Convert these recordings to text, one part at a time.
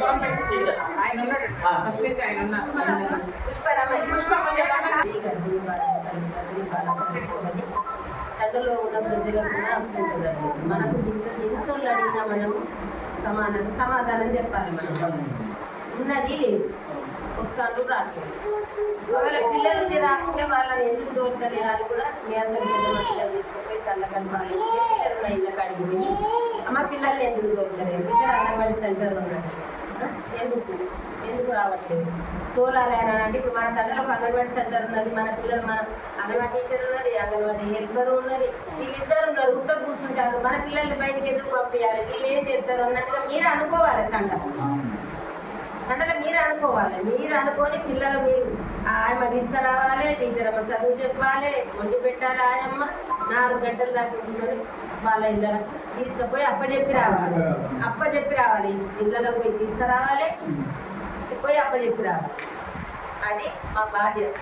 Complex teacher ఆయన ఉన్నాడు first నుంచి ఆయన ఉన్నారు ఉన్న ప్రజలకు కూడా అనుకుంటుందండి మనకు దీంతో ఎంతో అడిగినా మనం సమానం సమాధానం చెప్పాలి మనం. ఉన్నది లేదు. వస్తాను రావట్లేదు ఒకవేళ పిల్లలు రాకుంటే వాళ్ళని ఎందుకు దోలుతలేరు అని కూడా మీ అసలు పెద్ద తీసుకుపోయి తల్ల కలపాలి. పిల్లలు ఇళ్ళ కాడికి పోయి అమ్మ పిల్లల్ని ఎందుకు దోలుతలేరు ఇక్కడ అంగన్వాడీ సెంటర్ ఉన్నది. ఎందుకు? ఎందుకు రావట్లేదు? తోలాలి అని అంటే ఇప్పుడు మన తండ్రిలో ఒక అంగన్వాడీ సెంటర్ ఉన్నది మన పిల్లలు మన అంగన్వాడీ టీచర్ ఉన్నది అంగన్వాడీ హెల్పర్ ఉన్నది వీళ్ళిద్దరు ఉన్నారు ఉత్త కూర్చుంటారు. మన పిల్లల్ని బయటికి ఎందుకు పంపించాలి వీళ్ళు ఏం చేస్తారు? అన్నట్టుగా మీరు అనుకోవాలి తండ్రి. అంటే మీరు అనుకోవాలి. మీరు అనుకొని పిల్లలు మీరు ఆయమ్మ తీసుకురావాలి టీచర్ అమ్మ చదువు చెప్పాలి వండి పెట్టాలి ఆయమ్మ నాలుగు గంటలు దాకా ఉంచుకొని వాళ్ళ ఇళ్ళకు తీసుకుపోయి అప్పచెప్పి రావాలి. అప్పచెప్పి రావాలి. ఇళ్ళలోకి పోయి తీసుకురావాలి. పోయి అప్పచెప్పి రావాలి. అది మా బాధ్యత.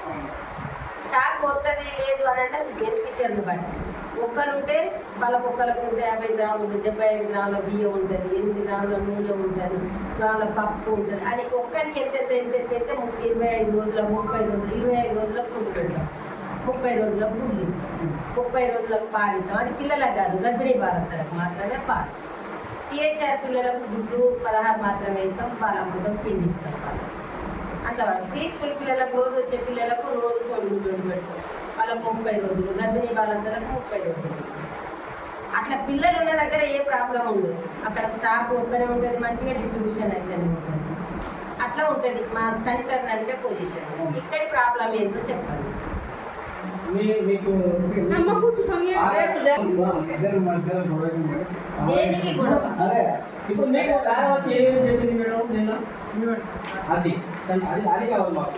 స్టాక్ కొత్తది లేదు అని అంటే బెనిఫిషియర్ని బట్టి. కుక్కలు ఉంటే వాళ్ళ కుక్కలకు యాభై గ్రాములు డెబ్బై ఐదు గ్రాముల బియ్యం ఉంటుంది ఎనిమిది గ్రాముల నూనె ఉంటుంది గ్రాముల పప్పు ఉంటుంది. అది ఒక్కరికి ఎంత ఎంత ఎంత ఎంత ఇరవై ఐదు రోజుల ముప్పై రోజులు ఇరవై ఐదు రోజుల ఫుడ్ పెడతాం. ముప్పై రోజుల గుడ్లు ముప్పై రోజులకు పాలిస్తాం. అది పిల్లలకు కాదు గర్భిణీ బాలంతరకు మాత్రమే పాలు. టీహెచ్ఆర్ పిల్లలకు గుడ్లు పదహారు మాత్రమే ఇస్తాం పాలు పిండిస్తాం అంతవరకు. ప్రీ స్కూల్ పిల్లలకు రోజు వచ్చే పిల్లలకు రోజు కొన్ని గుడ్లు పెడతాం. వాళ్ళకు ముప్పై రోజులు గర్భిణీ బాలంతలకు ముప్పై రోజులు. అట్లా పిల్లలు ఉన్న దగ్గర ఏ ప్రాబ్లం ఉండదు. అక్కడ స్టాక్ వస్తూనే ఉంటుంది మంచిగా డిస్ట్రిబ్యూషన్ అయితేనే ఉంటుంది. అట్లా ఉంటుంది. మా సెంటర్ నడిచే పొజిషన్. ఇక్కడి ప్రాబ్లం ఏంటో చెప్పండి. దేనికి గొడవ? ఇప్పుడు మీకు అది అది కావాలి మాకు.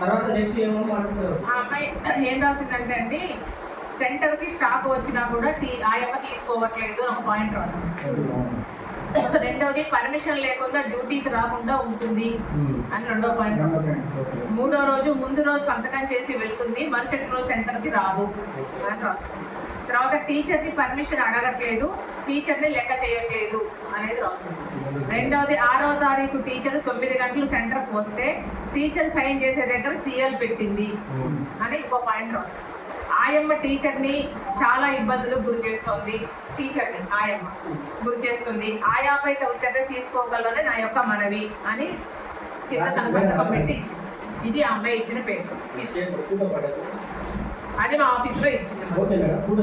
తర్వాత నెక్స్ట్ ఆ అమ్మాయి ఏం రాసిందంటే అండి సెంటర్కి స్టాక్ వచ్చినా కూడా టీ ఆయమ్మ తీసుకోవట్లేదు ఒక పాయింట్ రాసింది. రెండోది పర్మిషన్ లేకుండా డ్యూటీకి రాకుండా ఉంటుంది అని రెండో పాయింట్ రాసింది. మూడో రోజు ముందు రోజు సంతకం చేసి వెళ్తుంది మరుసటి రోజు సెంటర్కి రాదు అని రాస్తుంది తర్వాత టీచర్ని పర్మిషన్ అడగట్లేదు టీచర్ని లెక్క చేయట్లేదు అనేది రాస్తుంది రెండవది ఆరో తారీఖు టీచర్ తొమ్మిది గంటలు సెంటర్కి వస్తే టీచర్ సైన్ చేసే దగ్గర సీఎల్ పెట్టింది. అని ఇంకో పాయింట్ రాస్తుంది. ఆయమ్మ టీచర్ని చాలా ఇబ్బందులు గురి చేస్తోంది. టీచర్ని ఆయమ్మ గురి చేస్తుంది. ఆయాపై తగు చర్య తీసుకోగలరని నా యొక్క మనవి అని కింద తన సంతకం పెట్టి ఇచ్చింది. ఇది ఆ అమ్మాయి ఇచ్చిన పేరు అది? మా ఆఫీస్లో ఇచ్చింది. Okay madam photo